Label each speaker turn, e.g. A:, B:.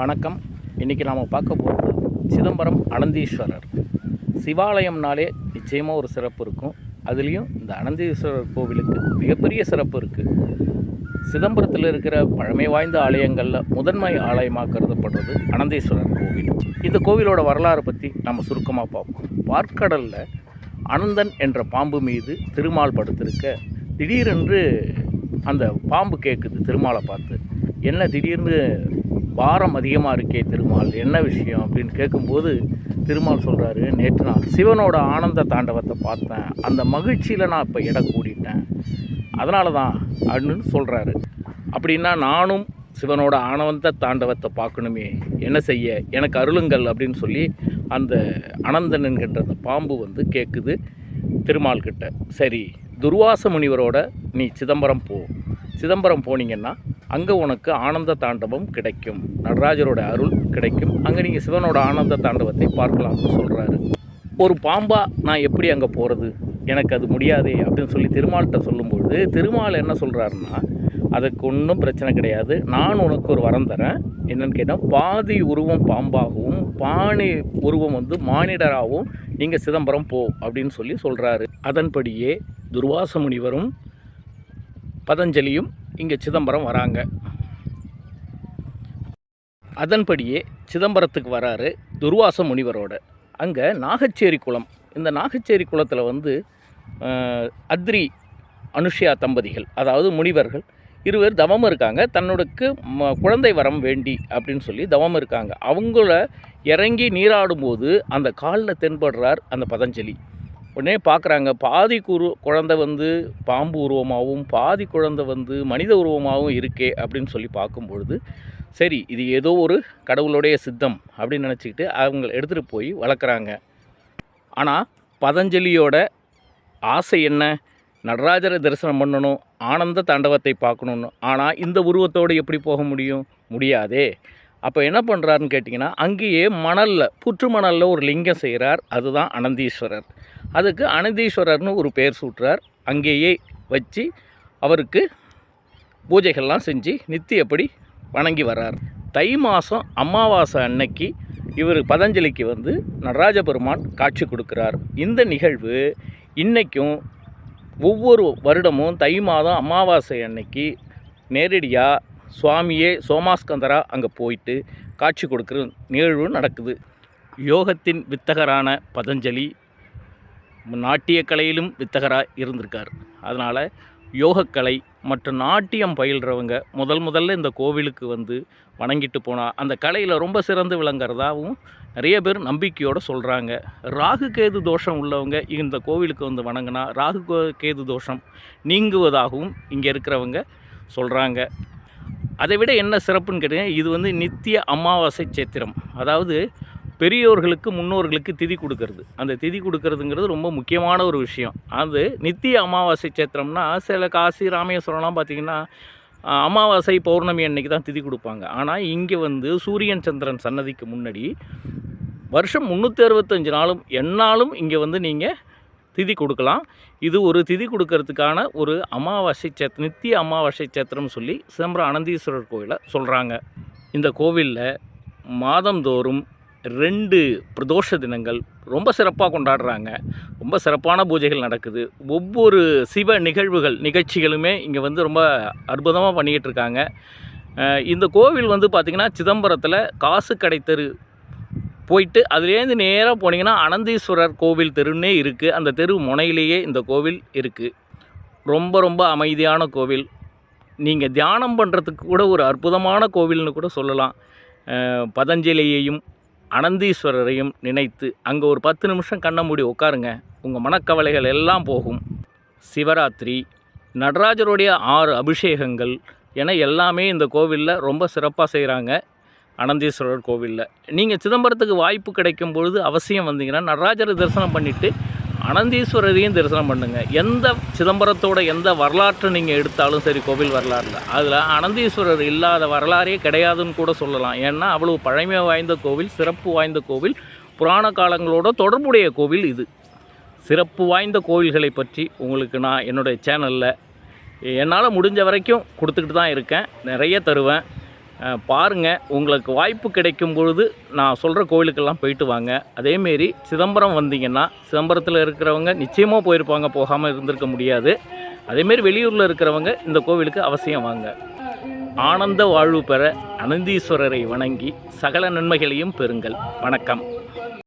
A: வணக்கம். இன்றைக்கி நாம் பார்க்க போகிறது சிதம்பரம் அனந்தீஸ்வரர். சிவாலயம்னாலே நிச்சயமாக ஒரு சிறப்பு இருக்கும். அதுலேயும் இந்த அனந்தீஸ்வரர் கோவிலுக்கு மிகப்பெரிய சிறப்பு இருக்குது சிதம்பரத்தில் இருக்கிற பழமை வாய்ந்த ஆலயங்களில் முதன்மை ஆலயமாக கருதப்படுறது அனந்தீஸ்வரர் கோவில். இந்த கோவிலோட வரலாறை பற்றி நம்ம சுருக்கமாக பார்ப்போம். பார்க்கடலில் அனந்தன் என்ற பாம்பு மீது திருமால் படுத்திருக்க. திடீரென்று அந்த பாம்பு கேட்குது திருமாலை பார்த்து. என்ன திடீர்னு பாரம் அதிகமாக இருக்கே திருமால் என்ன விஷயம் அப்படின்னு கேட்கும்போது திருமால் சொல்கிறாரு நேற்று நான் சிவனோட ஆனந்த தாண்டவத்தை பார்த்தேன். அந்த மகிழ்ச்சியில் நான் இப்போ இடம் கூடிட்டேன். அதனால தான் அப்படின்னு சொல்கிறாரு அப்படின்னா நானும் சிவனோட ஆனந்த தாண்டவத்தை பார்க்கணுமே. என்ன செய்ய? எனக்கு அருளுங்கள் அப்படின்னு சொல்லி அந்த அனந்தன் என்கின்ற அந்த பாம்பு வந்து கேட்குது திருமால் கிட்ட. சரி துர்வாச முனிவரோட நீ சிதம்பரம் போ. சிதம்பரம் போனீங்கன்னா அங்கே உனக்கு ஆனந்த தாண்டவம் கிடைக்கும். நடராஜரோட அருள் கிடைக்கும். அங்கே நீங்கள் சிவனோட ஆனந்த தாண்டவத்தை பார்க்கலாம்னு சொல்கிறாரு ஒரு பாம்பா நான் எப்படி அங்கே போகிறது எனக்கு அது முடியாதே அப்படின்னு சொல்லி திருமால்கிட்ட சொல்லும்பொழுது திருமால் என்ன சொல்கிறாருன்னா அதுக்கு ஒன்றும் பிரச்சனை கிடையாது. நான் உனக்கு ஒரு வரம் தரேன். என்னென்னு கேட்டால் பாதி உருவம் பாம்பாகவும் பாணி உருவம் வந்து மானிடராகவும் நீங்கள் சிதம்பரம் போ அப்படின்னு சொல்லி சொல்கிறாரு அதன்படியே துர்வாச முனிவரும் பதஞ்சலியும் இங்கே சிதம்பரம் வராங்க. அதன்படியே சிதம்பரத்துக்கு வராரு துர்வாச முனிவரோட. அங்கே நாகச்சேரி குளம். இந்த நாகச்சேரி குளத்தில் வந்து அத்ரி அனுஷ்யா தம்பதிகள் அதாவது முனிவர்கள் இருவர் தவம் இருக்காங்க. தன்னோடக்கு ம- குழந்தை வரம் வேண்டி அப்படின்னு சொல்லி தவம் இருக்காங்க. அவங்கள இறங்கி நீராடும்போது அந்த காலில் தென்படுறார் அந்த பதஞ்சலி. உடனே பார்க்குறாங்க பாதி குரு குழந்தை வந்து பாம்பு உருவமாகவும் பாதி குழந்தை வந்து மனித உருவமாகவும் இருக்கே அப்படின்னு சொல்லி பார்க்கும்பொழுது சரி இது ஏதோ ஒரு கடவுளுடைய சித்தம் அப்படின்னு நினச்சிக்கிட்டு அவங்க எடுத்துகிட்டு போய் வளர்க்குறாங்க. ஆனால் பதஞ்சலியோட ஆசை என்ன? நடராஜரை தரிசனம் பண்ணணும் ஆனந்த தாண்டவத்தை பார்க்கணுன்னு ஆனால் இந்த உருவத்தோடு எப்படி போக முடியும்? முடியாதே. அப்போ என்ன பண்ணுறாருன்னு கேட்டிங்கன்னா அங்கேயே மணலில் புற்று மணலில் ஒரு லிங்கம் செய்கிறார் அதுதான் அனந்தீஸ்வரர். அதுக்கு அனந்தீஸ்வரர்னு ஒரு பெயர் சூட்டுறார். அங்கேயே வச்சு அவருக்கு பூஜைகள்லாம் செஞ்சு நித்தியப்படி வணங்கி வர்றார். தை மாதம் அமாவாசை அன்னைக்கு இவர் பதஞ்சலிக்கு வந்து நடராஜ பெருமான் காட்சி கொடுக்குறார். இந்த நிகழ்வு இன்றைக்கும் ஒவ்வொரு வருடமும் தை மாதம் அமாவாசை அன்னைக்கு நேரடியாக சுவாமியே சோமாஸ்கந்தரா அங்கே போயிட்டு காட்சி கொடுக்குற நிகழ்வு நடக்குது. யோகத்தின் வித்தகரான பதஞ்சலி நாட்டிய கலையிலும் வித்தகராக இருந்திருக்கார். அதனால் யோகக்கலை மற்றும் நாட்டியம் பயில்றவங்க முதல் முதல்ல இந்த கோவிலுக்கு வந்து வணங்கிட்டு போனால் அந்த கலையில் ரொம்ப சிறந்து விளங்குறதாகவும் நிறைய பேர் நம்பிக்கையோடு சொல்கிறாங்க ராகு கேது தோஷம் உள்ளவங்க இந்த கோவிலுக்கு வந்து வணங்கினா ராகு கோ- கேது தோஷம் நீங்குவதாகவும் இங்கே இருக்கிறவங்க சொல்கிறாங்க அதை விட என்ன சிறப்புன்னு கேட்டீங்கன்னா இது வந்து நித்திய அமாவாசை சேத்திரம். அதாவது பெரியோர்களுக்கு முன்னோர்களுக்கு திதி கொடுக்கறது. அந்த திதி கொடுக்கறதுங்கிறது ரொம்ப முக்கியமான ஒரு விஷயம். அது நித்திய அமாவாசை சேத்திரம்னா சில காசி ராமேஸ்வரம்லாம் பார்த்திங்கன்னா அமாவாசை பௌர்ணமி அன்னைக்கு தான் திதி கொடுப்பாங்க. ஆனால் இங்கே வந்து சூரியன் சந்திரன் சன்னதிக்கு முன்னாடி வருஷம் முந்நூற்றி அறுபத்தஞ்சு நாளும் எந்நாளும் இங்கே வந்து நீங்கள் திதி கொடுக்கலாம். இது ஒரு திதி கொடுக்கறதுக்கான ஒரு அமாவாசை சேத் நித்திய அமாவாசை சேத்திரம் சொல்லி சிதம்பரம் அனந்தீஸ்வரர் கோவிலை சொல்கிறாங்க இந்த கோவிலில் மாதந்தோறும் ரெண்டு பிரதோஷ தினங்கள் ரொம்ப சிறப்பாக கொண்டாடுறாங்க. ரொம்ப சிறப்பான பூஜைகள் நடக்குது. ஒவ்வொரு சிவ நிகழ்வுகள் நிகழ்ச்சிகளுமே இங்கே வந்து ரொம்ப அற்புதமாக பண்ணிக்கிட்டு இருக்காங்க. இந்த கோவில் வந்து பார்த்திங்கன்னா சிதம்பரத்தில் காசு கடைத்தெரு போயிட்டு அதுலேருந்து நேராக போனீங்கன்னா அனந்தீஸ்வரர் கோவில் தெருன்னே இருக்குது அந்த தெரு முனையிலேயே இந்த கோவில் இருக்குது ரொம்ப ரொம்ப அமைதியான கோவில். நீங்கள் தியானம் பண்ணுறதுக்கு கூட ஒரு அற்புதமான கோவில்னு கூட சொல்லலாம். பதஞ்சலியையும் அனந்தீஸ்வரரையும் நினைத்து அங்கே ஒரு பத்து நிமிஷம் கண்ண மூடி உட்காருங்க உங்கள் மனக்கவலைகள் எல்லாம் போகும். சிவராத்திரி நடராஜருடைய ஆறு அபிஷேகங்கள் என எல்லாமே இந்த கோவிலில் ரொம்ப சிறப்பாக செய்கிறாங்க அனந்தீஸ்வரர் கோவிலில். நீங்கள் சிதம்பரத்துக்கு வாய்ப்பு கிடைக்கும் பொழுது அவசியம் வந்தீங்கன்னா நடராஜரை தரிசனம் பண்ணிவிட்டு அனந்தீஸ்வரரையும் தரிசனம் பண்ணுங்கள் எந்த சிதம்பரத்தோட எந்த வரலாற்றை நீங்கள் எடுத்தாலும் சரி கோவில் வரலாறில் அதில் அனந்தீஸ்வரர் இல்லாத வரலாறே கிடையாதுன்னு கூட சொல்லலாம். ஏன்னா அவ்வளவு பழமை வாய்ந்த கோவில் சிறப்பு வாய்ந்த கோவில் புராண காலங்களோட தொடர்புடைய கோவில் இது. சிறப்பு வாய்ந்த கோவில்களை பற்றி உங்களுக்கு நான் என்னுடைய சேனலில் என்னால் முடிஞ்ச வரைக்கும் கொடுத்துக்கிட்டு தான் இருக்கேன். நிறைய தருவேன். பாருங்கள் உங்களுக்கு வாய்ப்பு கிடைக்கும் பொழுது நான் சொல்கிற கோவிலுக்கெல்லாம் போயிட்டு வாங்க. அதேமாரி சிதம்பரம் வந்தீங்கன்னா சிதம்பரத்தில் இருக்கிறவங்க நிச்சயமாக போயிருப்பாங்க போகாமல் இருந்திருக்க முடியாது. அதேமாரி வெளியூரில் இருக்கிறவங்க இந்த கோவிலுக்கு அவசியம் வாங்க. ஆனந்த வாழ்வு பெற அனந்தீஸ்வரரை வணங்கி சகல நன்மைகளையும் பெறுங்கள். வணக்கம்.